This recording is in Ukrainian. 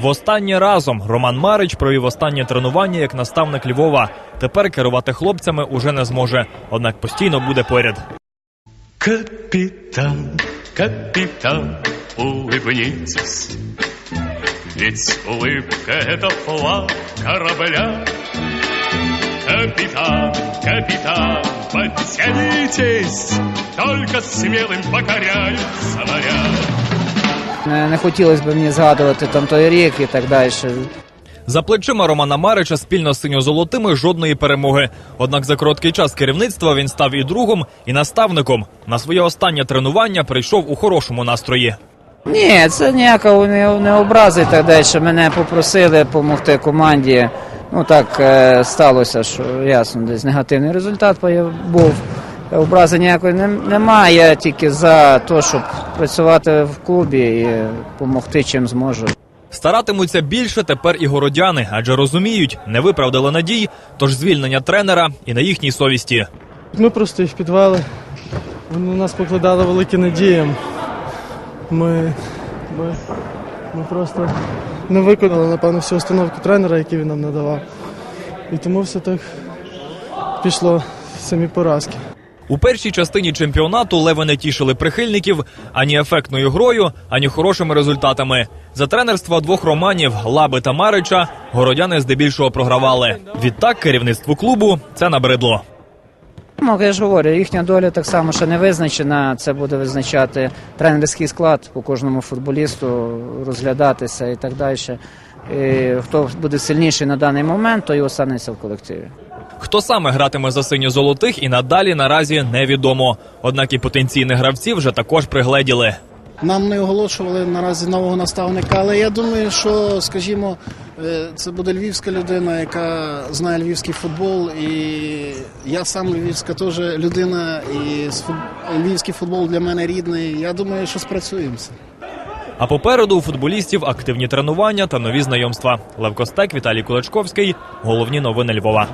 Востаннє разом Роман Марич провів останнє тренування як наставник Львова. Тепер керувати хлопцями уже не зможе, однак постійно буде поряд. Капитан, капитан, улыбнитесь, ведь улыбка — это флаг корабля. Капитан, капитан, подтянитесь, только смелым покоряются моря. Не, не хотілося б мені згадувати там той рік і так далі. За плечима Романа Марича спільно з синьо-золотими жодної перемоги. Однак за короткий час керівництва він став і другом, і наставником. На своє останнє тренування прийшов у хорошому настрої. Ні, це ніякого не, не образи так далі. Мене попросили допомогти команді. Ну так е, сталося, що ясно, десь негативний результат був. Образи ніякої немає, я тільки за те, щоб працювати в клубі і допомогти чим зможу. Старатимуться більше тепер і городяни, адже розуміють, не виправдали надій, тож звільнення тренера і на їхній совісті. Ми просто їх підвели. Вони на нас покладали великі надії. Ми, ми, ми просто не виконали, напевно, всю установку тренера, які він нам надавав. І тому все так пішло самі поразки. У першій частині чемпіонату леви не тішили прихильників ані ефектною грою, ані хорошими результатами. За тренерства двох романів Лаби та Марича городяни здебільшого програвали. Відтак керівництву клубу це набридло. Ну, я ж говорю, їхня доля так само ще не визначена. Це буде визначати тренерський склад по кожному футболісту, розглядатися і так далі. І хто буде сильніший на даний момент, той і останеться в колективі. Хто саме гратиме за синьо-золотих і надалі наразі невідомо. Однак і потенційних гравців вже також пригледіли. Нам не оголошували наразі нового наставника, але я думаю, що, скажімо, е, це буде львівська людина, яка знає львівський футбол. І я сам львівська теж людина, і львівський футбол для мене рідний. Я думаю, що спрацюємося. А попереду у футболістів активні тренування та нові знайомства. Лев Костек, Віталій Кулачковський. Головні новини Львова.